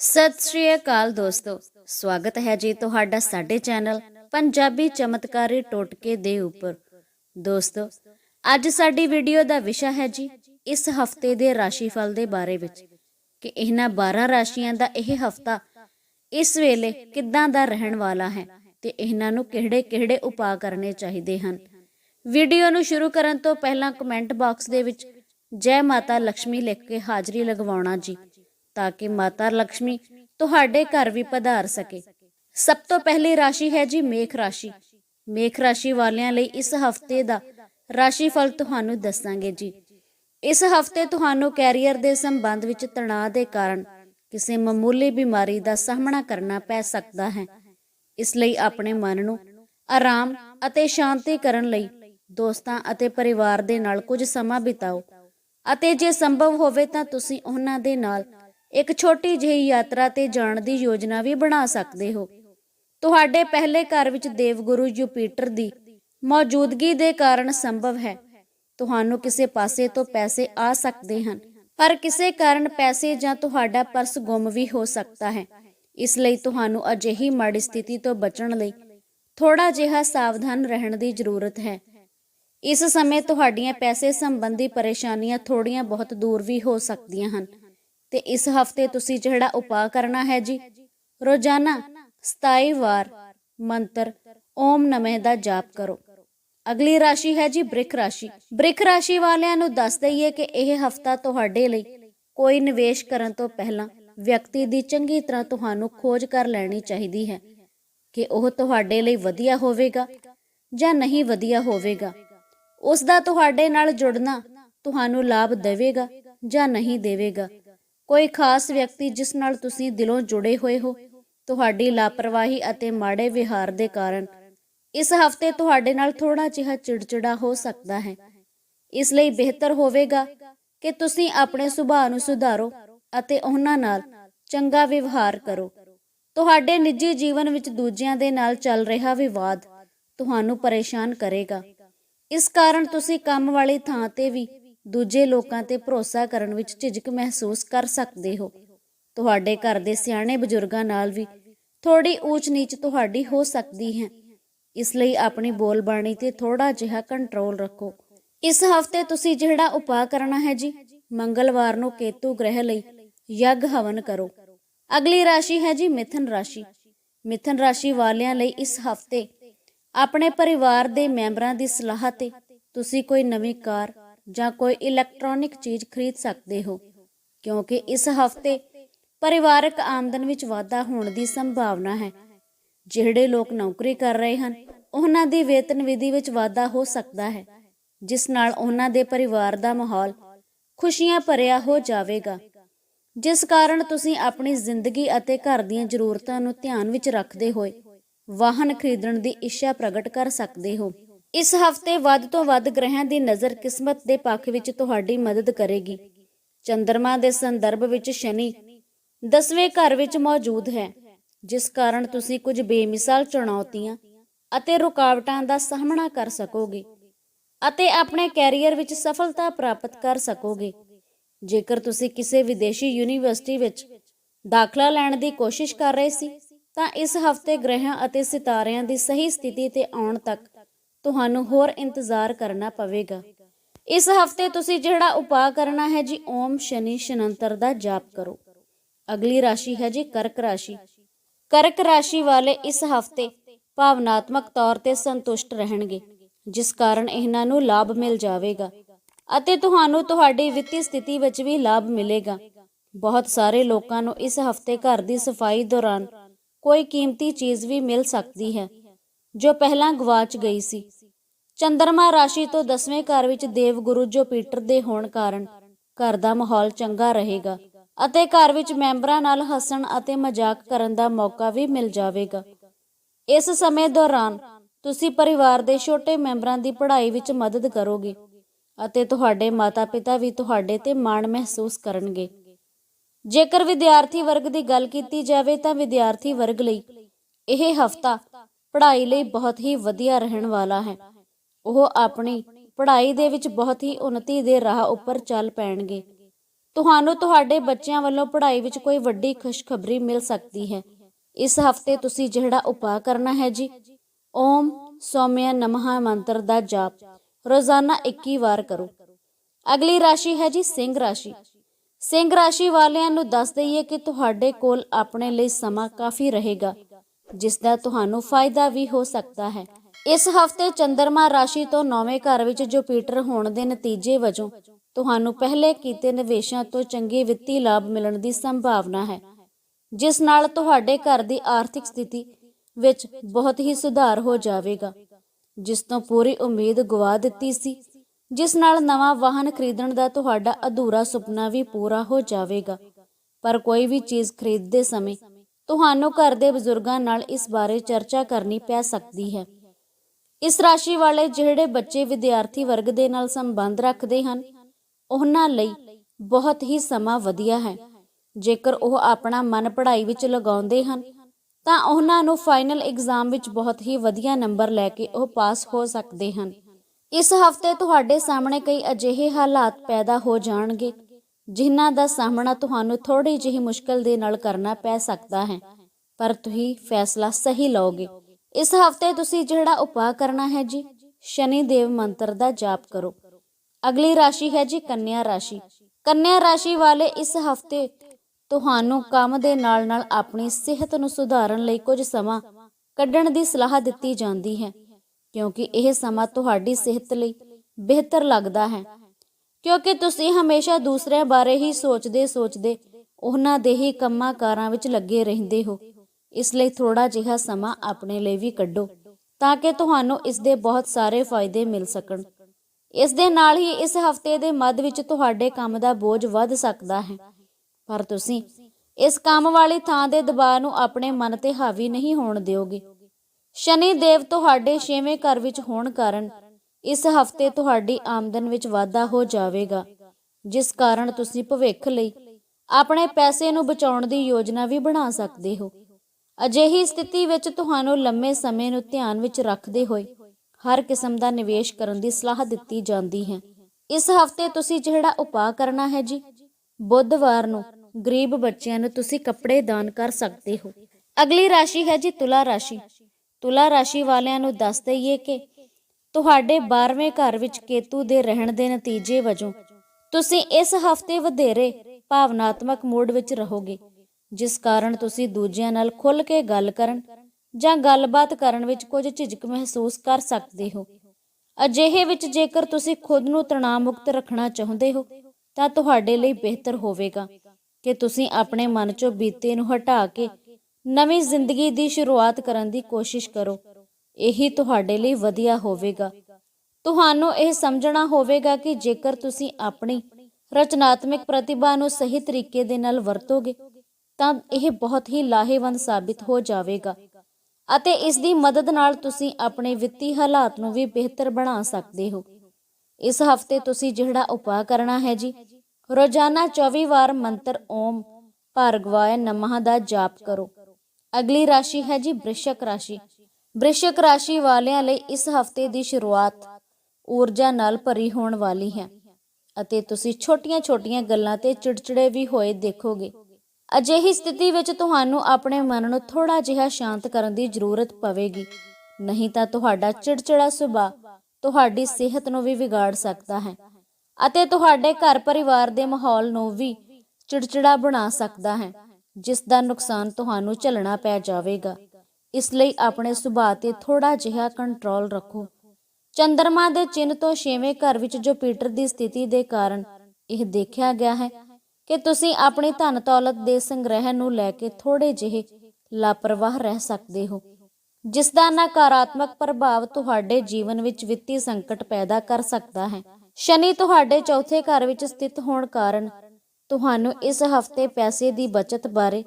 ਸਤਿ ਸ਼੍ਰੀ ਅਕਾਲ ਦੋਸਤੋ, ਸਵਾਗਤ ਹੈ ਜੀ ਤੁਹਾਡਾ ਸਾਡੇ ਚੈਨਲ ਪੰਜਾਬੀ ਚਮਤਕਾਰੀ ਟੋਟਕੇ ਦੇ ਉੱਪਰ। ਦੋਸਤੋ, ਅੱਜ ਸਾਡੀ ਵੀਡੀਓ ਦਾ ਵਿਸ਼ਾ ਹੈ ਜੀ ਇਸ ਹਫ਼ਤੇ ਦੇ ਰਾਸ਼ੀਫਲ ਦੇ ਬਾਰੇ ਵਿੱਚ, ਕਿ ਇਹਨਾਂ 12 ਰਾਸ਼ੀਆਂ ਦਾ ਇਹ ਹਫਤਾ ਇਸ ਵੇਲੇ ਕਿੱਦਾਂ ਦਾ ਰਹਿਣ ਵਾਲਾ ਹੈ ਤੇ ਇਹਨਾਂ ਨੂੰ ਕਿਹੜੇ-ਕਿਹੜੇ ਉਪਾਅ ਕਰਨੇ ਚਾਹੀਦੇ ਹਨ। ਵੀਡੀਓ ਨੂੰ ਸ਼ੁਰੂ ਕਰਨ ਤੋਂ ਪਹਿਲਾਂ ਕਮੈਂਟ ਬਾਕਸ ਦੇ ਵਿੱਚ ਜੈ ਮਾਤਾ ਲక్ష్ਮੀ ਲਿਖ ਕੇ ਹਾਜ਼ਰੀ ਲਗਵਾਉਣਾ ਜੀ। ਤਾਂ ਕਿ ਮਾਤਾ ਲక్ష్ਮੀ ਤੁਹਾਡੇ ਘਰ ਵੀ ਪਧਾਰ ਸਕੇ। ਸਭ ਤੋਂ ਪਹਿਲੀ ਰਾਸ਼ੀ ਹੈ ਜੀ ਮੇਖ ਰਾਸ਼ੀ। ਮੇਖ ਰਾਸ਼ੀ ਵਾਲਿਆਂ ਲਈ ਇਸ ਹਫ਼ਤੇ ਦਾ ਰਾਸ਼ੀਫਲ ਤੁਹਾਨੂੰ ਦੱਸਾਂਗੇ ਜੀ। ਇਸ ਹਫ਼ਤੇ ਤੁਹਾਨੂੰ ਕੈਰੀਅਰ ਦੇ ਸੰਬੰਧ ਵਿੱਚ ਤਣਾਅ ਦੇ ਕਾਰਨ ਕਿਸੇ ਮਾਮੂਲੀ ਬਿਮਾਰੀ ਦਾ ਸਾਹਮਣਾ ਕਰਨਾ ਪੈ ਸਕਦਾ ਹੈ। ਇਸ ਲਈ ਆਪਣੇ ਮਨ ਨੂੰ ਆਰਾਮ ਅਤੇ ਸ਼ਾਂਤੀ ਕਰਨ ਲਈ ਦੋਸਤਾਂ ਅਤੇ ਪਰਿਵਾਰ ਦੇ ਨਾਲ ਕੁਝ ਸਮਾਂ ਬਿਤਾਓ। ਅਤੇ ਜੇ ਸੰਭਵ ਹੋਵੇ ਤਾਂ ਤੁਸੀਂ ਉਹਨਾਂ ਦੇ ਨਾਲ ਇੱਕ ਛੋਟੀ ਜਿਹੀ ਯਾਤਰਾ ਤੇ ਜਾਣ ਦੀ ਯੋਜਨਾ ਵੀ ਬਣਾ ਸਕਦੇ ਹੋ। ਤੁਹਾਡੇ ਪਹਿਲੇ ਘਰ ਵਿੱਚ ਦੇਵਗੁਰੂ ਯੂਪੀਟਰ ਦੀ ਮੌਜੂਦਗੀ ਦੇ ਕਾਰਨ ਸੰਭਵ ਹੈ। ਤੁਹਾਨੂੰ ਕਿਸੇ ਪਾਸੇ ਤੋਂ ਪੈਸੇ ਆ ਸਕਦੇ ਹਨ, ਪਰ ਕਿਸੇ ਕਾਰਨ ਪੈਸੇ ਜਾਂ ਤੁਹਾਡਾ ਪਰਸ ਗੁੰਮ ਵੀ ਹੋ ਸਕਦਾ ਹੈ। ਇਸ ਲਈ ਤੁਹਾਨੂੰ ਅਜਿਹੀ ਮਾੜੀ ਸਥਿਤੀ ਤੋਂ ਬਚਣ ਲਈ ਥੋੜਾ ਜਿਹਾ ਸਾਵਧਾਨ ਰਹਿਣ ਦੀ ਜ਼ਰੂਰਤ ਹੈ। ਇਸ ਸਮੇਂ ਤੁਹਾਡੀਆਂ ਪੈਸੇ ਸੰਬੰਧੀ ਪਰੇਸ਼ਾਨੀਆਂ ਥੋੜੀਆਂ ਬਹੁਤ ਦੂਰ ਵੀ ਹੋ ਸਕਦੀਆਂ ਹਨ। ਤੇ ਇਸ ਹਫ਼ਤੇ ਤੁਸੀਂ ਜਿਹੜਾ ਉਪਾਅ ਕਰਨਾ ਹੈ ਜੀ, ਰੋਜ਼ਾਨਾ 27 ਵਾਰ ਮੰਤਰ ਓਮ ਨਮः ਦਾ ਜਾਪ ਕਰੋ। ਅਗਲੀ ਰਾਸ਼ੀ ਹੈ ਜੀ ਬ੍ਰਿਖ ਰਾਸ਼ੀ। ਬ੍ਰਿਖ ਰਾਸ਼ੀ ਵਾਲਿਆਂ ਨੂੰ ਦੱਸ ਦਈਏ ਕਿ ਇਹ ਹਫਤਾ ਤੁਹਾਡੇ ਲਈ ਕੋਈ ਨਿਵੇਸ਼ ਕਰਨ ਤੋਂ ਪਹਿਲਾਂ ਵਿਅਕਤੀ ਦੀ ਚੰਗੀ ਤਰ੍ਹਾਂ ਤੁਹਾਨੂੰ ਖੋਜ ਕਰ ਲੈਣੀ ਚਾਹੀਦੀ ਹੈ ਕਿ ਉਹ ਤੁਹਾਡੇ ਲਈ ਵਧੀਆ ਹੋਵੇਗਾ ਜਾਂ ਨਹੀਂ ਵਧੀਆ ਹੋਵੇਗਾ। ਉਸ ਦਾ ਤੁਹਾਡੇ ਨਾਲ ਜੁੜਨਾ ਤੁਹਾਨੂੰ ਲਾਭ ਦੇਵੇਗਾ ਜਾਂ ਨਹੀਂ ਦੇਵੇਗਾ। ਕੋਈ ਖਾਸ ਵਿਅਕਤੀ ਜਿਸ ਨਾਲ ਤੁਸੀਂ ਦਿਲੋਂ ਜੁੜੇ ਹੋਏ ਹੋ, ਤੁਹਾਡੀ ਲਾਪਰਵਾਹੀ ਅਤੇ ਮਾੜੇ ਵਿਹਾਰ ਦੇ ਕਾਰਨ, ਇਸ ਹਫ਼ਤੇ ਤੁਹਾਡੇ ਨਾਲ ਥੋੜਾ ਜਿਹਾ ਚਿੜਚਿੜਾ ਹੋ ਸਕਦਾ ਹੈ। ਇਸ ਲਈ ਬਿਹਤਰ ਹੋਵੇਗਾ ਕਿ ਤੁਸੀਂ ਆਪਣੇ ਸੁਭਾਅ ਨੂੰ ਸੁਧਾਰੋ ਅਤੇ ਉਹਨਾਂ ਨਾਲ ਚੰਗਾ ਵਿਵਹਾਰ ਕਰੋ। ਤੁਹਾਡੇ ਨਿੱਜੀ ਜੀਵਨ ਵਿੱਚ ਦੂਜਿਆਂ ਦੇ ਨਾਲ ਚੱਲ ਰਿਹਾ ਵਿਵਾਦ ਤੁਹਾਨੂੰ ਪਰੇਸ਼ਾਨ ਕਰੇਗਾ। ਇਸ ਕਾਰਨ ਤੁਸੀਂ ਕੰਮ ਵਾਲੀ ਥਾਂ ਤੇ ਵੀ ਦੂਜੇ ਲੋਕਾਂ ਤੇ ਭਰੋਸਾ ਕਰਨ ਵਿੱਚ ਝਿਜਕ ਮਹਿਸੂਸ ਕਰ ਸਕਦੇ ਹੋ। ਤੁਹਾਡੇ ਘਰ ਦੇ ਸਿਆਣੇ ਬਜ਼ੁਰਗਾਂ ਨਾਲ ਵੀ ਥੋੜੀ ਊਚ ਨੀਚ ਤੁਹਾਡੀ ਹੋ ਸਕਦੀ ਹੈ। ਇਸ ਲਈ ਆਪਣੀ ਬੋਲਬਾਣੀ ਤੇ ਥੋੜਾ ਜਿਹਾ ਕੰਟਰੋਲ ਰੱਖੋ। ਇਸ ਹਫ਼ਤੇ ਤੁਸੀਂ ਜਿਹੜਾ ਉਪਾਅ ਕਰਨਾ ਹੈ ਜੀ, ਮੰਗਲਵਾਰ ਨੂੰ ਕੇਤੂ ਗ੍ਰਹਿ ਲਈ ਯੱਗ ਹਵਨ ਕਰੋ। ਅਗਲੀ ਰਾਸ਼ੀ ਹੈ ਜੀ ਮਿਥਨ ਰਾਸ਼ੀ। ਮਿਥਨ ਰਾਸ਼ੀ ਵਾਲਿਆਂ ਲਈ ਇਸ ਹਫ਼ਤੇ ਆਪਣੇ ਪਰਿਵਾਰ ਦੇ ਮੈਂਬਰਾਂ ਦੀ ਸਲਾਹ ਤੇ ਤੁਸੀਂ ਕੋਈ ਨਵੀਂ ਕਾਰ ਜਾਂ ਕੋਈ ਇਲੈਕਟ੍ਰੋਨਿਕ ਚੀਜ਼ ਖਰੀਦ ਸਕਦੇ ਹੋ, ਕਿਉਂਕਿ ਇਸ ਹਫ਼ਤੇ ਪਰਿਵਾਰਕ ਆਮਦਨ ਵਿੱਚ ਵਾਧਾ ਹੋਣ ਦੀ ਸੰਭਾਵਨਾ ਹੈ। ਜਿਹੜੇ ਲੋਕ ਨੌਕਰੀ ਕਰ ਰਹੇ ਹਨ, ਉਹਨਾਂ ਦੀ ਵੇਤਨ ਵਿਧੀ ਵਿੱਚ ਵਾਧਾ ਹੋ ਸਕਦਾ ਹੈ, ਜਿਸ ਨਾਲ ਉਹਨਾਂ ਦੇ ਪਰਿਵਾਰ ਦਾ ਮਾਹੌਲ ਖੁਸ਼ੀਆਂ ਭਰਿਆ ਹੋ ਜਾਵੇਗਾ। ਜਿਸ ਕਾਰਨ ਤੁਸੀਂ ਆਪਣੀ ਜ਼ਿੰਦਗੀ ਅਤੇ ਘਰ ਦੀਆਂ ਜ਼ਰੂਰਤਾਂ ਨੂੰ ਧਿਆਨ ਵਿੱਚ ਰੱਖਦੇ ਹੋਏ ਵਾਹਨ ਖਰੀਦਣ ਦੀ ਇੱਛਾ ਪ੍ਰਗਟ ਕਰ ਸਕਦੇ ਹੋ। ਇਸ ਹਫ਼ਤੇ ਵੱਧ ਤੋਂ ਵੱਧ ਗ੍ਰਹਿਆਂ ਦੀ ਨਜ਼ਰ ਕਿਸਮਤ ਦੇ ਪੱਖ ਵਿੱਚ ਤੁਹਾਡੀ ਮਦਦ ਕਰੇਗੀ। ਚੰ드ਰਮਾ ਦੇ ਸੰਦਰਭ ਵਿੱਚ ਸ਼ਨੀ 10ਵੇਂ ਘਰ ਵਿੱਚ ਮੌਜੂਦ ਹੈ, ਜਿਸ ਕਾਰਨ ਤੁਸੀਂ ਕੁਝ ਬੇਮਿਸਾਲ ਚੁਣੌਤੀਆਂ ਅਤੇ ਰੁਕਾਵਟਾਂ ਦਾ ਸਾਹਮਣਾ ਕਰ ਸਕੋਗੇ ਅਤੇ ਆਪਣੇ ਕੈਰੀਅਰ ਵਿੱਚ ਸਫਲਤਾ ਪ੍ਰਾਪਤ ਕਰ ਸਕੋਗੇ। ਜੇਕਰ ਤੁਸੀਂ ਕਿਸੇ ਵਿਦੇਸ਼ੀ ਯੂਨੀਵਰਸਿਟੀ ਵਿੱਚ ਦਾਖਲਾ ਲੈਣ ਦੀ ਕੋਸ਼ਿਸ਼ ਕਰ ਰਹੇ ਸੀ, ਤਾਂ ਇਸ ਹਫ਼ਤੇ ਗ੍ਰਹਿਆਂ ਅਤੇ ਸਿਤਾਰਿਆਂ ਦੀ ਸਹੀ ਸਥਿਤੀ ਤੇ ਆਉਣ ਤੱਕ ਤੁਹਾਨੂੰ ਹੋਰ ਇੰਤਜ਼ਾਰ ਕਰਨਾ ਪਵੇਗਾ। ਇਸ ਹਫ਼ਤੇ ਤੁਸੀਂ ਜਿਹੜਾ ਉਪਾਅ ਕਰਨਾ ਹੈ ਜੀ, ਓਮ ਸ਼ਨੀ ਸ਼ਨੰਤਰ ਦਾ ਜਾਪ ਕਰੋ। ਅਗਲੀ ਰਾਸ਼ੀ ਹੈ ਜੀ ਕਰਕ ਰਾਸ਼ੀ। ਕਰਕ ਰਾਸ਼ੀ ਵਾਲੇ ਇਸ ਹਫ਼ਤੇ ਭਾਵਨਾਤਮਕ ਤੌਰ ਤੇ ਸੰਤੁਸ਼ਟ ਰਹਿਣਗੇ, ਜਿਸ ਕਾਰਨ ਇਹਨਾਂ ਨੂੰ ਲਾਭ ਮਿਲ ਜਾਵੇਗਾ ਅਤੇ ਤੁਹਾਨੂੰ ਤੁਹਾਡੀ ਵਿੱਤੀ ਸਥਿਤੀ ਵਿੱਚ ਵੀ ਲਾਭ ਮਿਲੇਗਾ। ਬਹੁਤ ਸਾਰੇ ਲੋਕਾਂ ਨੂੰ ਇਸ ਹਫ਼ਤੇ ਘਰ ਦੀ ਸਫ਼ਾਈ ਦੌਰਾਨ ਕੋਈ ਕੀਮਤੀ ਚੀਜ਼ ਵੀ ਮਿਲ ਸਕਦੀ ਹੈ। ਜੋ ਪਹਿਲਾਂ ਗਵਾਚ ਗਈ ਸੀ। ਚੰਦਰਮਾ ਰਾਸ਼ੀ ਤੋਂ 10ਵੇਂ ਘਰ ਵਿੱਚ ਦੇਵਗੁਰੂ ਜੁਪੀਟਰ ਦੇ ਹੋਣ ਕਾਰਨ ਘਰ ਦਾ ਮਾਹੌਲ ਚੰਗਾ ਰਹੇਗਾ ਅਤੇ ਘਰ ਵਿੱਚ ਮੈਂਬਰਾਂ ਨਾਲ ਹੱਸਣ ਅਤੇ ਮਜ਼ਾਕ ਕਰਨ ਦਾ ਮੌਕਾ ਵੀ ਮਿਲ ਜਾਵੇਗਾ। ਇਸ ਸਮੇਂ ਦੌਰਾਨ ਤੁਸੀਂ ਪਰਿਵਾਰ ਦੇ ਛੋਟੇ ਮੈਂਬਰਾਂ ਦੀ ਪੜ੍ਹਾਈ ਵਿੱਚ ਮਦਦ ਕਰੋਗੇ ਅਤੇ ਤੁਹਾਡੇ ਮਾਤਾ-ਪਿਤਾ ਵੀ ਤੁਹਾਡੇ ਤੇ ਮਾਣ ਮਹਿਸੂਸ ਕਰਨਗੇ। ਜੇਕਰ ਵਿਦਿਆਰਥੀ ਵਰਗ ਦੀ ਗੱਲ ਕੀਤੀ ਜਾਵੇ ਤਾਂ ਵਿਦਿਆਰਥੀ ਵਰਗ ਲਈ ਇਹ ਹਫਤਾ ਪੜ੍ਹਾਈ ਲਈ ਬਹੁਤ ਹੀ ਵਧੀਆ ਰਹਿਣ ਵਾਲਾ ਹੈ। ਉਹ ਆਪਣੀ ਪੜ੍ਹਾਈ ਦੇ ਵਿੱਚ ਬਹੁਤ ਹੀ ਉન્નਤੀ ਦੇ ਰਾਹ ਉੱਪਰ ਚੱਲ ਪੈਣਗੇ। ਤੁਹਾਨੂੰ ਤੁਹਾਡੇ ਬੱਚਿਆਂ ਵੱਲੋਂ ਪੜ੍ਹਾਈ ਵਿੱਚ ਕੋਈ ਵੱਡੀ ਖੁਸ਼ਖਬਰੀ ਮਿਲ ਸਕਦੀ ਹੈ। ਇਸ ਹਫ਼ਤੇ ਤੁਸੀਂ ਜਿਹੜਾ ਉਪਾਅ ਕਰਨਾ ਹੈ ਜੀ, ਓਮ ਸੌਮਿਆ ਨਮः ਮੰਤਰ ਦਾ ਜਾਪ, ਰੋਜ਼ਾਨਾ 21 ਵਾਰ ਕਰੋ। ਅਗਲੀ ਰਾਸ਼ੀ ਹੈ ਜੀ ਸਿੰਘ ਰਾਸ਼ੀ। ਸਿੰਘ ਰਾਸ਼ੀ ਵਾਲਿਆਂ ਨੂੰ ਦੱਸ ਦਈਏ ਕਿ ਤੁਹਾਡੇ ਕੋਲ ਆਪਣੇ ਲਈ ਸਮਾਂ ਕਾਫੀ ਰਹੇਗਾ। ਜਿਸ ਦਾ ਤੁਹਾਨੂੰ ਫਾਇਦਾ ਵੀ ਹੋ ਸਕਦਾ ਹੈ। ਇਸ ਹਫ਼ਤੇ ਚੰ드ਰਮਾ ਰਾਸ਼ੀ ਤੋਂ ਨੌਵੇਂ ਘਰ ਵਿੱਚ ਜੁਪੀਟਰ ਹੋਣ ਦੇ ਨਤੀਜੇ ਵਜੋਂ ਤੁਹਾਨੂੰ ਪਹਿਲੇ ਕੀਤੇ ਨਿਵੇਸ਼ਾਂ ਤੋਂ ਚੰਗੇ ਵਿੱਤੀ ਲਾਭ ਮਿਲਣ ਦੀ ਸੰਭਾਵਨਾ ਹੈ, ਜਿਸ ਨਾਲ ਤੁਹਾਡੇ ਘਰ ਦੀ ਆਰਥਿਕ ਸਥਿਤੀ ਵਿੱਚ ਬਹੁਤ ਹੀ ਸੁਧਾਰ ਹੋ ਜਾਵੇਗਾ। ਜਿਸ ਤੋਂ ਪੂਰੀ ਉਮੀਦ ਗਵਾ ਦਿੱਤੀ ਸੀ, ਜਿਸ ਨਾਲ ਨਵਾਂ ਵਾਹਨ ਖਰੀਦਣ ਦਾ ਤੁਹਾਡਾ ਅਧੂਰਾ ਸੁਪਨਾ ਵੀ ਪੂਰਾ ਹੋ ਜਾਵੇਗਾ। ਪਰ ਕੋਈ ਵੀ ਚੀਜ਼ ਖਰੀਦਦੇ ਸਮੇਂ ਤੁਹਾਨੂੰ ਘਰ ਦੇ ਬਜ਼ੁਰਗਾਂ ਨਾਲ ਇਸ ਬਾਰੇ ਚਰਚਾ ਕਰਨੀ ਪੈ ਸਕਦੀ ਹੈ। ਇਸ ਰਾਸ਼ੀ ਵਾਲੇ ਜਿਹੜੇ ਬੱਚੇ ਵਿਦਿਆਰਥੀ ਵਰਗ ਦੇ ਨਾਲ ਸੰਬੰਧ ਰੱਖਦੇ ਹਨ, ਉਹਨਾਂ ਲਈ ਬਹੁਤ ਹੀ ਸਮਾਂ ਵਧੀਆ ਹੈ। ਜੇਕਰ ਉਹ ਆਪਣਾ ਮਨ ਪੜ੍ਹਾਈ ਵਿੱਚ ਲਗਾਉਂਦੇ ਹਨ, ਤਾਂ ਉਹਨਾਂ ਨੂੰ ਫਾਈਨਲ ਐਗਜ਼ਾਮ ਵਿੱਚ ਬਹੁਤ ਹੀ ਵਧੀਆ ਨੰਬਰ ਲੈ ਕੇ ਉਹ ਪਾਸ ਹੋ ਸਕਦੇ ਹਨ। ਇਸ ਹਫ਼ਤੇ ਤੁਹਾਡੇ ਸਾਹਮਣੇ ਕਈ ਅਜਿਹੇ ਹਾਲਾਤ ਪੈਦਾ ਹੋ ਜਾਣਗੇ। ਜਿਨ੍ਹਾਂ ਦਾ ਸਾਹਮਣਾ ਤੁਹਾਨੂੰ ਥੋੜੀ ਜਿਹੀ ਮੁਸ਼ਕਲ ਦੇ ਨਾਲ ਕਰਨਾ ਪੈ ਸਕਦਾ ਹੈ, ਪਰ ਤੁਸੀਂ ਫੈਸਲਾ ਸਹੀ ਲਓਗੇ। ਇਸ ਹਫ਼ਤੇ ਤੁਸੀਂ ਜਿਹੜਾ ਉਪਾਅ ਕਰਨਾ ਹੈ ਜੀ ਸ਼ਨੀ ਦੇਵ ਮੰਤਰ ਦਾ ਜਾਪ ਕਰੋ। ਅਗਲੀ ਰਾਸ਼ੀ ਹੈ ਜੀ ਕੰਨਿਆ ਰਾਸ਼ੀ। ਕੰਨਿਆ ਰਾਸ਼ੀ ਵਾਲੇ ਇਸ ਹਫ਼ਤੇ ਤੁਹਾਨੂੰ ਕੰਮ ਦੇ ਨਾਲ-ਨਾਲ ਆਪਣੀ ਸਿਹਤ ਨੂੰ ਸੁਧਾਰਨ ਲਈ ਕੁਝ ਸਮਾਂ ਕੱਢਣ ਦੀ ਸਲਾਹ ਦਿੱਤੀ ਜਾਂਦੀ ਹੈ, ਕਿਉਂਕਿ ਇਹ ਸਮਾਂ ਤੁਹਾਡੀ ਸਿਹਤ ਲਈ ਬਿਹਤਰ ਲੱਗਦਾ ਹੈ। ਕਿਉਂਕਿ ਤੁਸੀਂ ਹਮੇਸ਼ਾ ਦੂਸਰਿਆਂ ਬਾਰੇ ਹੀ ਸੋਚਦੇ ਸੋਚਦੇ ਉਹਨਾਂ ਦੇ ਹੀ ਕੰਮਾਂ ਕਾਰਾਂ ਵਿੱਚ ਲੱਗੇ ਰਹਿੰਦੇ ਹੋ। ਇਸ ਲਈ ਥੋੜਾ ਜਿਹਾ ਸਮਾਂ ਆਪਣੇ ਲਈ ਵੀ ਕੱਢੋ ਤਾਂ ਕਿ ਤੁਹਾਨੂੰ ਇਸ ਦੇ ਬਹੁਤ ਸਾਰੇ ਫਾਇਦੇ ਮਿਲ ਸਕਣ। ਇਸ ਦੇ ਨਾਲ ਹੀ ਇਸ ਹਫ਼ਤੇ ਦੇ ਮੱਧ ਵਿੱਚ ਤੁਹਾਡੇ ਕੰਮ ਦਾ ਬੋਝ ਵੱਧ ਸਕਦਾ ਹੈ। ਪਰ ਤੁਸੀਂ ਇਸ ਕੰਮ ਵਾਲੀ ਥਾਂ ਦੇ ਦਬਾਅ ਨੂੰ ਆਪਣੇ ਮਨ ਤੇ ਹਾਵੀ ਨਹੀਂ ਹੋਣ ਦਿਓਗੇ। ਸ਼ਨੀ ਦੇਵ ਤੁਹਾਡੇ ਛੇਵੇਂ ਘਰ ਵਿੱਚ ਹੋਣ ਕਾਰਨ ਇਸ ਹਫ਼ਤੇ ਤੁਹਾਡੀ ਆਮਦਨ ਵਿੱਚ ਵਾਧਾ ਹੋ ਜਾਵੇਗਾ, ਜਿਸ ਕਾਰਨ ਤੁਸੀਂ ਭਵਿੱਖ ਲਈ ਆਪਣੇ ਪੈਸੇ ਨੂੰ ਬਚਾਉਣ ਦੀ ਯੋਜਨਾ ਵੀ ਬਣਾ ਸਕਦੇ ਹੋ। ਅਜਿਹੀ ਸਥਿਤੀ ਵਿੱਚ ਤੁਹਾਨੂੰ ਲੰਮੇ ਸਮੇਂ ਨੂੰ ਧਿਆਨ ਵਿੱਚ ਰੱਖਦੇ ਹੋਏ ਹਰ ਕਿਸਮ ਦਾ ਨਿਵੇਸ਼ ਕਰਨ ਦੀ ਸਲਾਹ ਦਿੱਤੀ ਜਾਂਦੀ ਹੈ। ਇਸ ਹਫ਼ਤੇ ਤੁਸੀਂ ਜਿਹੜਾ ਉਪਾਅ ਕਰਨਾ ਹੈ ਜੀ, ਬੁੱਧਵਾਰ ਨੂੰ ਗਰੀਬ ਬੱਚਿਆਂ ਨੂੰ ਤੁਸੀਂ ਕੱਪੜੇ ਦਾਨ ਕਰ ਸਕਦੇ ਹੋ। ਅਗਲੀ ਰਾਸ਼ੀ ਹੈ ਜੀ ਤੁਲਾ ਰਾਸ਼ੀ। ਤੁਲਾ ਰਾਸ਼ੀ ਵਾਲਿਆਂ ਨੂੰ ਦੱਸ ਦਈਏ ਕਿ ਤੁਹਾਡੇ 12ਵੇਂ ਘਰ ਵਿੱਚ ਕੇਤੂ ਦੇ ਰਹਿਣ ਦੇ ਨਤੀਜੇ ਵਜੋਂ ਤੁਸੀਂ ਇਸ ਹਫ਼ਤੇ ਵਧੇਰੇ ਭਾਵਨਾਤਮਕ ਮੂਡ ਵਿੱਚ ਰਹੋਗੇ, ਜਿਸ ਕਾਰਨ ਤੁਸੀਂ ਦੂਜਿਆਂ ਨਾਲ ਖੁੱਲ੍ਹ ਕੇ ਗੱਲ ਕਰਨ ਜਾਂ ਗੱਲਬਾਤ ਕਰਨ ਵਿੱਚ ਕੁਝ ਝਿਜਕ ਮਹਿਸੂਸ ਕਰ ਸਕਦੇ ਹੋ। ਅਜਿਹੇ ਵਿੱਚ ਜੇਕਰ ਤੁਸੀਂ ਖੁਦ ਨੂੰ ਤਣਾਅ ਮੁਕਤ ਰੱਖਣਾ ਚਾਹੁੰਦੇ ਹੋ, ਤਾਂ ਤੁਹਾਡੇ ਲਈ ਬਿਹਤਰ ਹੋਵੇਗਾ ਕਿ ਤੁਸੀਂ ਆਪਣੇ ਮਨ 'ਚੋਂ ਬੀਤੇ ਨੂੰ ਹਟਾ ਕੇ ਨਵੀਂ ਜ਼ਿੰਦਗੀ ਦੀ ਸ਼ੁਰੂਆਤ ਕਰਨ ਦੀ ਕੋਸ਼ਿਸ਼ ਕਰੋ। ਇਹੀ ਤੁਹਾਡੇ ਲਈ ਵਧੀਆ ਹੋਵੇਗਾ। ਤੁਹਾਨੂੰ ਇਹ ਸਮਝਣਾ ਹੋਵੇਗਾ ਕਿ ਜੇਕਰ ਤੁਸੀਂ ਆਪਣੀ ਰਚਨਾਤਮਕ ਪ੍ਰਤਿਭਾ ਨੂੰ ਸਹੀ ਤਰੀਕੇ ਦੇ ਨਾਲ ਵਰਤੋਗੇ, ਤਾਂ ਇਹ ਬਹੁਤ ਹੀ ਲਾਹੇਵੰਦ ਸਾਬਿਤ ਹੋ ਜਾਵੇਗਾ ਅਤੇ ਇਸ ਦੀ ਮਦਦ ਨਾਲ ਤੁਸੀਂ ਆਪਣੇ ਵਿੱਤੀ ਹਾਲਾਤ ਨੂੰ ਵੀ ਬਿਹਤਰ ਬਣਾ ਸਕਦੇ ਹੋ। ਇਸ ਹਫ਼ਤੇ ਤੁਸੀਂ ਜਿਹੜਾ ਉਪਾਅ ਕਰਨਾ ਹੈ ਜੀ, ਰੋਜ਼ਾਨਾ 24 ਵਾਰ ਮੰਤਰ ਓਮ ਭਾਰਗਵਾਏ ਨਮಃ ਦਾ ਜਾਪ ਕਰੋ। ਅਗਲੀ ਰਾਸ਼ੀ ਹੈ ਜੀ ਬ੍ਰਿਸ਼ਕ ਰਾਸ਼ੀ। ਬ੍ਰਿਸ਼ਕ ਰਾਸ਼ੀ ਵਾਲਿਆਂ ਲਈ ਇਸ ਹਫ਼ਤੇ ਦੀ ਸ਼ੁਰੂਆਤ ਊਰਜਾ ਨਾਲ ਭਰੀ ਹੋਣ ਵਾਲੀ ਹੈ ਅਤੇ ਤੁਸੀਂ ਛੋਟੀਆਂ-ਛੋਟੀਆਂ ਗੱਲਾਂ ਤੇ ਚਿੜਚਿੜੇ ਵੀ ਹੋਏ ਦੇਖੋਗੇ। ਅਜਿਹੀ ਸਥਿਤੀ ਵਿੱਚ ਤੁਹਾਨੂੰ ਆਪਣੇ ਮਨ ਨੂੰ ਥੋੜਾ ਜਿਹਾ ਸ਼ਾਂਤ ਕਰਨ ਦੀ ਜ਼ਰੂਰਤ ਪਵੇਗੀ। ਨਹੀਂ ਤਾਂ ਤੁਹਾਡਾ ਚਿੜਚਿੜਾ ਸੁਭਾਅ ਤੁਹਾਡੀ ਸਿਹਤ ਨੂੰ ਵੀ ਵਿਗਾੜ ਸਕਦਾ ਹੈ ਅਤੇ ਤੁਹਾਡੇ ਘਰ ਪਰਿਵਾਰ ਦੇ ਮਾਹੌਲ ਨੂੰ ਵੀ ਚਿੜਚਿੜਾ ਬਣਾ ਸਕਦਾ ਹੈ, ਜਿਸ ਦਾ ਨੁਕਸਾਨ ਤੁਹਾਨੂੰ ਝੱਲਣਾ ਪੈ ਜਾਵੇਗਾ। ਇਸ ਲਈ ਆਪਣੇ ਸੁਭਾਅ ਤੇ ਥੋੜਾ ਜਿਹਾ ਕੰਟਰੋਲ ਰੱਖੋ। ਚੰ드ਰਮਾ ਦੇ ਚਿੰਨ ਤੋਂ ਛੇਵੇਂ ਘਰ ਵਿੱਚ ਜੋ ਦੀ ਸਥਿਤੀ ਦੇ ਕਾਰਨ ਇਹ ਦੇਖਿਆ ਗਿਆ ਹੈ ਕਿ ਤੁਸੀਂ ਆਪਣੀ ਧਨ ਦੌਲਤ ਦੇ ਸੰਗ੍ਰਹਿ ਨੂੰ ਲੈ ਕੇ ਥੋੜੇ ਜਿਹੇ ਲਾਪਰਵਾਹ ਰਹਿ ਸਕਦੇ ਹੋ, ਜਿਸ ਦਾ ਨਕਾਰਾਤਮਕ ਪ੍ਰਭਾਵ ਤੁਹਾਡੇ ਜੀਵਨ ਵਿੱਚ ਵਿੱਤੀ ਸੰਕਟ ਪੈਦਾ ਕਰ ਸਕਦਾ ਹੈ। ਸ਼ਨੀ ਤੁਹਾਡੇ ਚੌਥੇ ਘਰ ਵਿੱਚ ਸਥਿਤ ਹੋਣ ਕਾਰਨ ਤੁਹਾਨੂੰ ਇਸ ਹਫ਼ਤੇ ਪੈਸੇ ਦੀ ਬਚਤ ਬਾਰੇ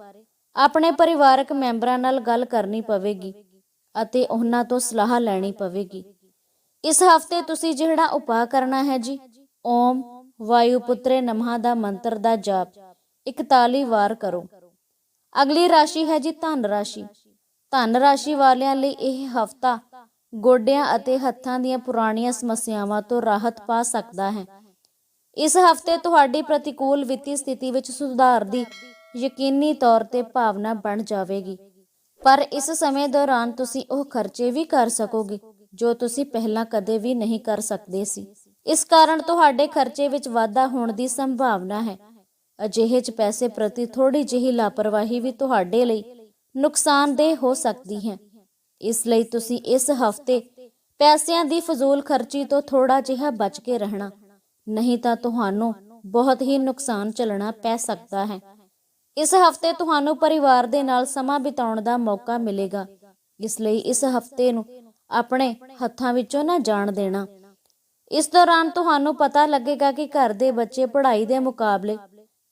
ਆਪਣੇ ਪਰਿਵਾਰਕ ਮੈਂਬਰਾਂ ਨਾਲ ਗੱਲ ਕਰਨੀ ਪਵੇਗੀ ਅਤੇ ਉਹਨਾਂ ਤੋਂ ਸਲਾਹ ਲੈਣੀ ਪਵੇਗੀ। ਇਸ ਹਫ਼ਤੇ ਤੁਸੀਂ ਜਿਹੜਾ ਉਪਾਅ ਕਰਨਾ ਹੈ ਜੀ, ਓਮ ਵਾਯੂ ਪੁੱਤਰੇ ਦਾ ਮੰਤਰ ਦਾ ਜਾਪ 41 ਵਾਰ ਕਰੋ। ਅਗਲੀ ਰਾਸ਼ੀ ਹੈ ਜੀ ਧਨ ਰਾਸ਼ੀ। ਧਨ ਰਾਸ਼ੀ ਵਾਲਿਆਂ ਲਈ ਇਹ ਹਫਤਾ ਗੋਡਿਆਂ ਅਤੇ ਹੱਥਾਂ ਦੀਆਂ ਪੁਰਾਣੀਆਂ ਸਮੱਸਿਆਵਾਂ ਤੋਂ ਰਾਹਤ ਪਾ ਸਕਦਾ ਹੈ। ਇਸ ਹਫ਼ਤੇ ਤੁਹਾਡੀ ਪ੍ਰਤੀਕੂਲ ਵਿੱਤੀ ਸਥਿਤੀ ਵਿੱਚ ਸੁਧਾਰ ਦੀ ਯਕੀਨੀ ਤੌਰ ਤੇ ਭਾਵਨਾ ਬਣ ਜਾਵੇਗੀ। ਪਰ ਇਸ ਸਮੇਂ ਦੌਰਾਨ ਤੁਸੀਂ ਉਹ ਖਰਚੇ ਵੀ ਕਰ ਸਕੋਗੇ, ਜੋ ਤੁਸੀਂ ਪਹਿਲਾਂ ਕਦੇ ਵੀ ਨਹੀਂ ਕਰ ਸਕਦੇ ਸੀ। ਇਸ ਕਾਰਨ ਤੁਹਾਡੇ ਖਰਚੇ ਵਿੱਚ ਵਾਧਾ ਹੋਣ ਦੀ ਸੰਭਾਵਨਾ ਹੈ। ਅਜਿਹੇ ਚ ਪੈਸੇ ਪ੍ਰਤੀ ਥੋੜੀ ਜਿਹੀ ਲਾਪਰਵਾਹੀ ਵੀ ਤੁਹਾਡੇ ਲਈ ਨੁਕਸਾਨਦੇਹ ਹੋ ਸਕਦੀ ਹੈ। ਇਸ ਲਈ ਤੁਸੀਂ ਇਸ ਹਫ਼ਤੇ ਪੈਸਿਆਂ ਦੀ ਫਜ਼ੂਲ ਖਰਚੀ ਤੋਂ ਥੋੜਾ ਜਿਹਾ ਬਚ ਕੇ ਰਹਿਣਾ, ਨਹੀਂ ਤਾਂ ਤੁਹਾਨੂੰ ਬਹੁਤ ਹੀ ਨੁਕਸਾਨ ਝੱਲਣਾ ਪੈ ਸਕਦਾ ਹੈ। ਇਸ ਹਫ਼ਤੇ ਤੁਹਾਨੂੰ ਪਰਿਵਾਰ ਦੇ ਨਾਲ ਸਮਾਂ ਬਿਤਾਉਣ ਦਾ ਮੌਕਾ ਮਿਲੇਗਾ। ਇਸ ਲਈ ਇਸ ਹਫ਼ਤੇ ਨੂੰ ਆਪਣੇ ਹੱਥਾਂ ਵਿੱਚੋਂ ਨਾ ਜਾਣ ਦੇਣਾ। ਇਸ ਦੌਰਾਨ ਤੁਹਾਨੂੰ ਪਤਾ ਲੱਗੇਗਾ ਕਿ ਘਰ ਦੇ ਬੱਚੇ ਪੜ੍ਹਾਈ ਦੇ ਮੁਕਾਬਲੇ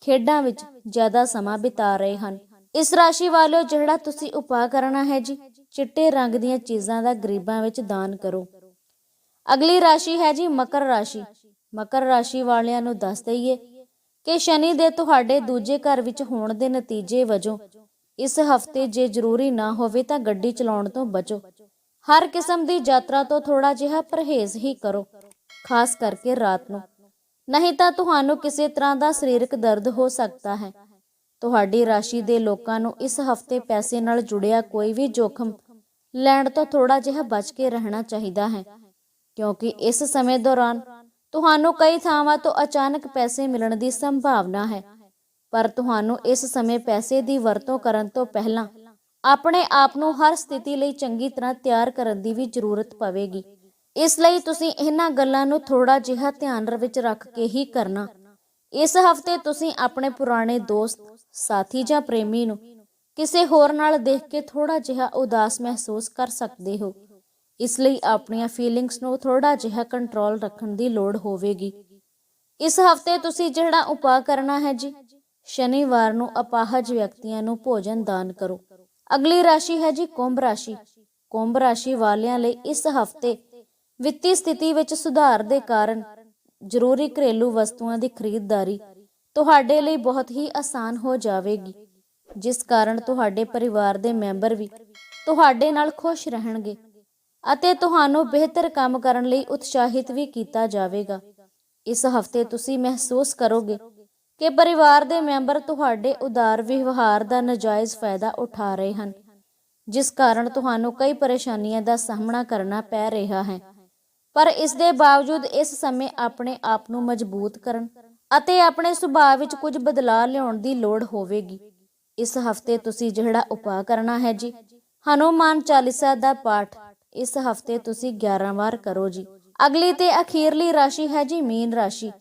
ਖੇਡਾਂ ਵਿੱਚ ਜ਼ਿਆਦਾ ਸਮਾਂ ਬਿਤਾ ਰਹੇ ਹਨ। ਇਸ ਰਾਸ਼ੀ ਵਾਲਿਓ, ਜਿਹੜਾ ਤੁਸੀਂ ਉਪਾਅ ਕਰਨਾ ਹੈ ਜੀ, ਚਿੱਟੇ ਰੰਗ ਦੀਆਂ ਚੀਜ਼ਾਂ ਦਾ ਗਰੀਬਾਂ ਵਿੱਚ ਦਾਨ ਕਰੋ। ਅਗਲੀ ਰਾਸ਼ੀ ਹੈ ਜੀ ਮਕਰ ਰਾਸ਼ੀ। ਮਕਰ ਰਾਸ਼ੀ ਵਾਲਿਆਂ ਨੂੰ ਦੱਸ ਦਈਏ ਕਿ ਸ਼ਨੀ ਦੇ ਤੁਹਾਡੇ ਦੂਜੇ ਘਰ ਵਿੱਚ ਹੋਣ ਦੇ ਨਤੀਜੇ ਵਜੋਂ, ਇਸ ਹਫ਼ਤੇ ਜੇ ਜ਼ਰੂਰੀ ਨਾ ਹੋਵੇ ਤਾਂ ਗੱਡੀ ਚਲਾਉਣ ਤੋਂ ਬਚੋ। ਹਰ ਕਿਸਮ ਦੀ ਯਾਤਰਾ ਤੋਂ ਥੋੜਾ ਜਿਹਾ ਪਰਹੇਜ਼ ਹੀ ਕਰੋ, ਖਾਸ ਕਰਕੇ ਰਾਤ ਨੂੰ। ਨਹੀਂ ਤਾਂ ਤੁਹਾਨੂੰ ਕਿਸੇ ਤਰ੍ਹਾਂ ਦਾ ਸਰੀਰਕ ਦਰਦ ਹੋ ਸਕਦਾ ਹੈ। ਤੁਹਾਡੀ ਰਾਸ਼ੀ ਦੇ ਲੋਕਾਂ ਨੂੰ ਇਸ ਹਫ਼ਤੇ ਪੈਸੇ ਨਾਲ ਜੁੜਿਆ ਕੋਈ ਵੀ ਜੋਖਮ ਲੈਣ ਤੋਂ ਥੋੜਾ ਜਿਹਾ ਬਚ ਕੇ ਰਹਿਣਾ ਚਾਹੀਦਾ ਹੈ, ਕਿਉਂਕਿ ਇਸ ਸਮੇਂ ਦੌਰਾਨ ਤੁਹਾਨੂੰ ਕਈ ਥਾਵਾਂ ਤੋਂ ਅਚਾਨਕ ਪੈਸੇ ਮਿਲਣ ਦੀ ਸੰਭਾਵਨਾ ਹੈ। ਪਰ ਤੁਹਾਨੂੰ ਇਸ ਸਮੇਂ ਪੈਸੇ ਦੀ ਵਰਤੋਂ ਕਰਨ ਤੋਂ ਪਹਿਲਾਂ ਆਪਣੇ ਆਪ ਨੂੰ ਹਰ ਸਥਿਤੀ ਲਈ ਚੰਗੀ ਤਰ੍ਹਾਂ ਤਿਆਰ ਕਰਨ ਦੀ ਵੀ ਜ਼ਰੂਰਤ ਪਵੇਗੀ। ਇਸ ਲਈ ਤੁਸੀਂ ਇਹਨਾਂ ਗੱਲਾਂ ਨੂੰ ਥੋੜਾ ਜਿਹਾ ਧਿਆਨ ਵਿੱਚ ਰੱਖ ਕੇ ਹੀ ਕਰਨਾ। ਇਸ ਹਫ਼ਤੇ ਤੁਸੀਂ ਆਪਣੇ ਪੁਰਾਣੇ ਦੋਸਤ, ਸਾਥੀ ਜਾਂ ਪ੍ਰੇਮੀ ਨੂੰ ਕਿਸੇ ਹੋਰ ਨਾਲ ਦੇਖ ਕੇ ਥੋੜਾ ਜਿਹਾ ਉਦਾਸ ਮਹਿਸੂਸ ਕਰ ਸਕਦੇ ਹੋ। ਇਸ ਲਈ ਆਪਣੀਆਂ ਫੀਲਿੰਗਸ ਨੂੰ ਥੋੜਾ ਜਿਹਾ ਕੰਟਰੋਲ ਰੱਖਣ ਦੀ ਲੋੜ ਹੋਵੇਗੀ। ਇਸ ਹਫ਼ਤੇ ਤੁਸੀਂ ਜਿਹੜਾ ਉਪਾਅ ਕਰਨਾ ਹੈ ਜੀ, ਸ਼ਨੀਵਾਰ ਨੂੰ ਅਪਾਹਜ ਵਿਅਕਤੀਆਂ ਨੂੰ ਭੋਜਨ ਦਾਨ ਕਰੋ। ਅਗਲੀ ਰਾਸ਼ੀ ਹੈ ਜੀ ਕੁੰਭ ਰਾਸ਼ੀ। ਕੁੰਭ ਰਾਸ਼ੀ ਵਾਲਿਆਂ ਲਈ ਇਸ ਹਫ਼ਤੇ ਵਿੱਤੀ ਸਥਿਤੀ ਵਿੱਚ ਸੁਧਾਰ ਦੇ ਕਾਰਨ ਜ਼ਰੂਰੀ ਘਰੇਲੂ ਵਸਤੂਆਂ ਦੀ ਖਰੀਦਦਾਰੀ ਤੁਹਾਡੇ ਲਈ ਬਹੁਤ ਹੀ ਆਸਾਨ ਹੋ ਜਾਵੇਗੀ। ਜਿਸ ਕਾਰਨ ਤੁਹਾਡੇ ਪਰਿਵਾਰ ਦੇ ਮੈਂਬਰ ਵੀ ਤੁਹਾਡੇ ਨਾਲ ਖੁਸ਼ ਰਹਿਣਗੇ। ਅਤੇ ਤੁਹਾਨੂੰ ਬਿਹਤਰ ਕੰਮ ਕਰਨ ਲਈ ਉਤਸ਼ਾਹਿਤ ਵੀ ਕੀਤਾ ਜਾਵੇਗਾ। ਇਸ ਹਫ਼ਤੇ ਤੁਸੀਂ ਮਹਿਸੂਸ ਕਰੋਗੇ ਕਿ ਪਰਿਵਾਰ ਦੇ ਮੈਂਬਰ ਤੁਹਾਡੇ ਉਦਾਰ ਵਿਵਹਾਰ ਦਾ ਨਜਾਇਜ਼ ਫਾਇਦਾ ਉਠਾ ਰਹੇ ਹਨ, ਜਿਸ ਕਾਰਨ ਤੁਹਾਨੂੰ ਕਈ ਪਰੇਸ਼ਾਨੀਆਂ ਦਾ ਸਾਹਮਣਾ ਕਰਨਾ ਪੈ ਰਿਹਾ ਹੈ। ਪਰ ਇਸ ਦੇ ਬਾਵਜੂਦ ਇਸ ਸਮੇਂ ਆਪਣੇ ਆਪ ਨੂੰ ਮਜ਼ਬੂਤ ਕਰਨ ਅਤੇ ਆਪਣੇ ਸੁਭਾਅ ਵਿੱਚ ਕੁਝ ਬਦਲਾਅ ਲਿਆਉਣ ਦੀ ਲੋੜ ਹੋਵੇਗੀ। ਇਸ ਹਫ਼ਤੇ ਤੁਸੀਂ ਜਿਹੜਾ ਉਪਾਅ ਕਰਨਾ ਹੈ ਜੀ, ਹਨੂਮਾਨ ਚਾਲੀਸਾ ਦਾ ਪਾਠ ਇਸ ਹਫ਼ਤੇ ਤੁਸੀਂ 11 ਵਾਰ ਕਰੋ ਜੀ। ਅਗਲੀ ਤੇ ਅਖੀਰਲੀ ਰਾਸ਼ੀ ਹੈ ਜੀ ਮੀਨ ਰਾਸ਼ੀ।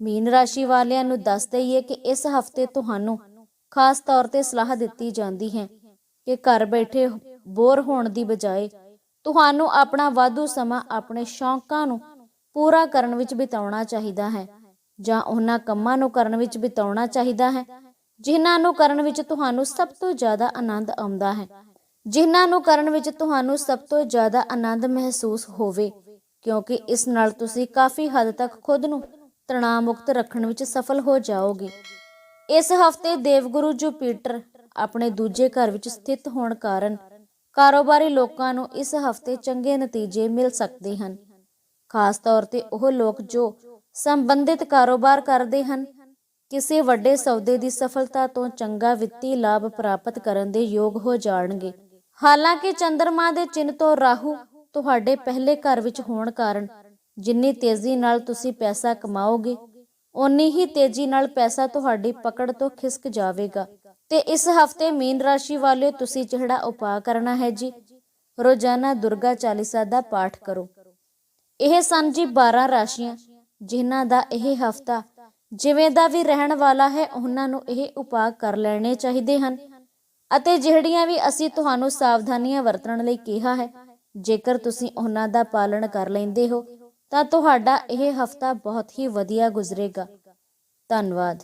ਮੀਨ ਰਾਸ਼ੀ ਵਾਲਿਆਂ ਨੂੰ ਦੱਸ ਦਈਏ ਕਿ ਇਸ ਹਫ਼ਤੇ ਤੁਹਾਨੂੰ ਖਾਸ ਤੌਰ ਤੇ ਸਲਾਹ ਦਿੱਤੀ ਜਾਂਦੀ ਹੈ ਕਿ ਘਰ ਬੈਠੇ ਬੋਰ ਹੋਣ ਦੀ ਬਜਾਏ ਤੁਹਾਨੂੰ ਆਪਣਾ ਵਾਧੂ ਸਮਾਂ ਆਪਣੇ ਸ਼ੌਂਕਾਂ ਨੂੰ ਪੂਰਾ ਕਰਨ ਵਿੱਚ ਬਿਤਾਉਣਾ ਚਾਹੀਦਾ ਹੈ ਜਾਂ ਉਹਨਾਂ ਕੰਮਾਂ ਨੂੰ ਕਰਨ ਵਿੱਚ ਬਿਤਾਉਣਾ ਚਾਹੀਦਾ ਹੈ, ਜਿਨ੍ਹਾਂ ਨੂੰ ਕਰਨ ਵਿੱਚ ਤੁਹਾਨੂੰ ਸਭ ਤੋਂ ਜ਼ਿਆਦਾ ਆਨੰਦ ਆਉਂਦਾ ਹੈ। ਜਿਨ੍ਹਾਂ ਨੂੰ ਕਰਨ ਵਿੱਚ ਤੁਹਾਨੂੰ ਸਭ ਤੋਂ ਜ਼ਿਆਦਾ ਆਨੰਦ ਮਹਿਸੂਸ ਹੋਵੇ, ਕਿਉਂਕਿ ਇਸ ਨਾਲ ਤੁਸੀਂ ਕਾਫੀ ਹੱਦ ਤੱਕ ਖੁਦ ਨੂੰ ਤਣਾਅ ਮੁਕਤ ਰੱਖਣ ਵਿੱਚ ਸਫਲ ਹੋ ਜਾਓਗੇ। ਇਸ ਹਫ਼ਤੇ ਦੇਵਗੁਰੂ ਜੁਪੀਟਰ ਆਪਣੇ ਦੂਜੇ ਘਰ ਵਿੱਚ ਸਥਿਤ ਹੋਣ ਕਾਰਨ ਕਾਰੋਬਾਰੀ ਲੋਕਾਂ ਨੂੰ ਇਸ ਹਫ਼ਤੇ ਚੰਗੇ ਨਤੀਜੇ ਮਿਲ ਸਕਦੇ ਹਨ। ਖਾਸ ਤੌਰ ਤੇ ਉਹ ਲੋਕ ਜੋ ਸੰਬੰਧਿਤ ਕਾਰੋਬਾਰ ਕਰਦੇ ਹਨ, ਕਿਸੇ ਵੱਡੇ ਸੌਦੇ ਦੀ ਸਫਲਤਾ ਤੋਂ ਚੰਗਾ ਵਿੱਤੀ ਲਾਭ ਪ੍ਰਾਪਤ ਕਰਨ ਦੇ ਯੋਗ ਹੋ ਜਾਣਗੇ। ਹਾਲਾਂਕਿ ਚੰ드ਰਮਾ ਦੇ ਚਿੰਨ ਤੋਂ ਰਾਹੂ ਤੁਹਾਡੇ ਪਹਿਲੇ ਘਰ ਵਿੱਚ ਹੋਣ ਕਾਰਨ ਜਿੰਨੀ ਤੇਜ਼ੀ ਨਾਲ ਤੁਸੀਂ ਪੈਸਾ ਕਮਾਓਗੇ, ਓਨੀ ਹੀ ਤੇਜ਼ੀ ਨਾਲ ਪੈਸਾ ਤੁਹਾਡੀ ਪਕੜ ਤੋਂ ਖਿਸਕ ਜਾਵੇਗਾ। ਤੇ ਇਸ ਹਫ਼ਤੇ ਮੀਨ ਰਾਸ਼ੀ ਵਾਲਿਓ ਤੁਸੀਂ ਜਿਹੜਾ ਉਪਾਅ ਕਰਨਾ ਹੈ ਜੀ। ਰੋਜ਼ਾਨਾ ਦੁਰਗਾ ਚਾਲੀਸਾ ਦਾ ਪਾਠ ਕਰੋ। ਇਹ ਸਨ ਜੀ 12 ਰਾਸ਼ੀਆਂ, ਜਿਨ੍ਹਾਂ ਦਾ ਇਹ ਹਫਤਾ ਜਿਵੇਂ ਦਾ ਵੀ ਰਹਿਣ ਵਾਲਾ ਹੈ, ਉਹਨਾਂ ਨੂੰ ਇਹ ਉਪਾਅ ਕਰ ਲੈਣੇ ਚਾਹੀਦੇ ਹਨ। ਅਤੇ ਜਿਹੜੀਆਂ ਵੀ ਅਸੀਂ ਤੁਹਾਨੂੰ ਸਾਵਧਾਨੀਆਂ ਵਰਤਣ ਲਈ ਕਿਹਾ ਹੈ, ਜੇਕਰ ਤੁਸੀਂ ਉਹਨਾਂ ਦਾ ਪਾਲਣ ਕਰ ਲੈਂਦੇ ਹੋ, ਤਾਂ ਤੁਹਾਡਾ ਇਹ ਹਫਤਾ ਬਹੁਤ ਹੀ ਵਧੀਆ ਗੁਜ਼ਰੇਗਾ। ਧੰਨਵਾਦ।